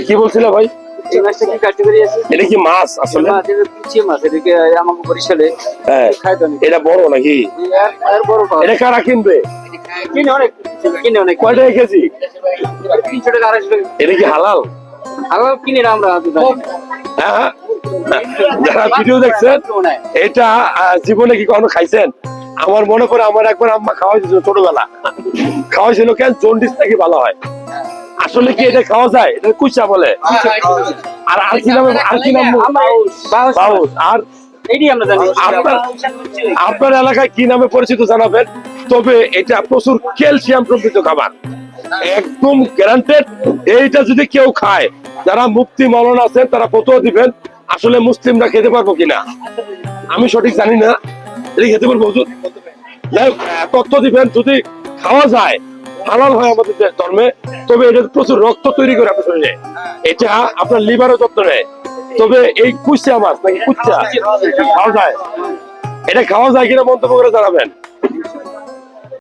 কি বলছিল ভাই? এটা কি মাছ আসলে? এটা কুচিয়ে মাছ এটাকে আমাকে বরিশালে খাই তো অনেক এটা বড় নাকি? এর- এর বড় পাওয়া এটা কারা কিনবে? কিনে অনেক কিনে অনেক। কয় টাকা কেজি? তিনশো টাকা আড়াইশো টাকা। এটা কি হালাল? হালাল কিনে আমরা তো জানি। না। হ্যাঁ। যারা ভিডিও দেখছেন এটা জীবনে কি কখনো খাইছেন? আমার মনে করে আমার একবার আম্মা খাওয়াইছিল ছোটবেলা। খাওয়াইছিল কেন? জন্ডিস নাকি ভালো হয়। আসলে কি এটা খাওয়া যায়? এটা কুচা বলে। আর আর কি নামে আর কি নাম বাউস- আর আপনার আপনার এলাকায় কি নামে পরিচিত জানাবেন? তবে এটা প্রচুর ক্যালসিয়াম সমৃদ্ধ খাবার। একদম গ্যারান্টেড এইটা যদি কেউ খায় যারা মুক্তি মলন আছেন তারা কত দিবেন আসলে মুসলিমরা খেতে পারব কিনা। আমি সঠিক জানি না। এটা খেতে পারব? যাই হোক, তথ্য দিবেন। যদি খাওয়া যায় হালাল হয় আমাদের ধর্মে তবে এটা প্রচুর রক্ত তৈরি করে আপনার শরীরে এটা আপনার লিভারও যত্ন নেয়। তবে এই কুচা মাছ নাকি কুচা খাওয়া যায়। এটা খাওয়া যায় কিনা মন্তব্য করে জানাবেন।